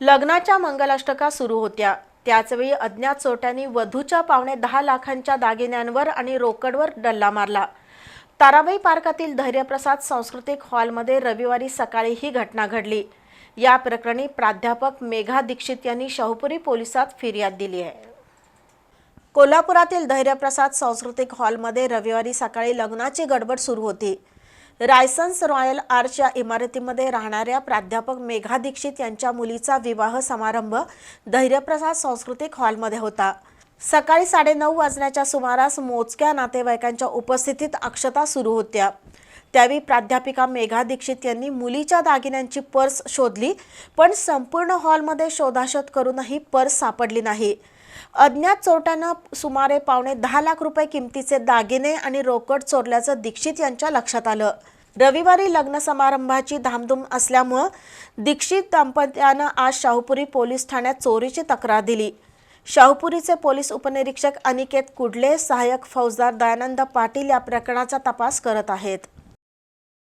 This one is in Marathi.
लग्नाच्या मंगलाष्टका सुरू होत्या. त्याचवेळी अज्ञात चोट्यांनी वधूच्या पावणे दहा लाखांच्या दागिन्यांवर आणि रोकडवर डल्ला मारला. ताराबाई पार्कातील धैर्यप्रसाद सांस्कृतिक हॉलमध्ये रविवारी सकाळी ही घटना घडली. या प्रकरणी प्राध्यापक मेघा दीक्षित यांनी शाहूपुरी पोलिसात फिर्याद दिली आहे. कोल्हापुरातील धैर्यप्रसाद सांस्कृतिक हॉलमध्ये रविवारी सकाळी लग्नाची गडबड सुरू होती. रायसन्स रॉयल आर्च इमारतीमध्ये राहणाऱ्या प्राध्यापक मेघा दीक्षित यांच्या मुलीचा विवाह समारंभ धैर्यप्रसाद सांस्कृतिक हॉलमध्ये होता. सकाळी साडेनऊ वाजण्याच्या सुमारास मोजक्या नातेवाईकांच्या उपस्थितीत अक्षता सुरू होत्या. त्यावेळी प्राध्यापिका मेघा दीक्षित यांनी मुलीच्या दागिन्यांची पर्स शोधली पण संपूर्ण हॉलमध्ये शोधाशोध करूनही पर्स सापडली नाही. अज्ञात चोरट्यानं सुमारे पावणे दहा लाख रुपये किमतीचे दागिने आणि रोकड चोरल्याचं दीक्षित यांच्या लक्षात आलं. रविवारी लग्न समारंभाची धामधूम असल्यामुळं दीक्षित दाम्पत्यानं आज शाहूपुरी पोलीस ठाण्यात चोरीची तक्रार दिली. शाहूपुरीचे पोलीस उपनिरीक्षक अनिकेत कुडले सहाय्यक फौजदार दयानंद पाटील या प्रकरणाचा तपास करत आहेत.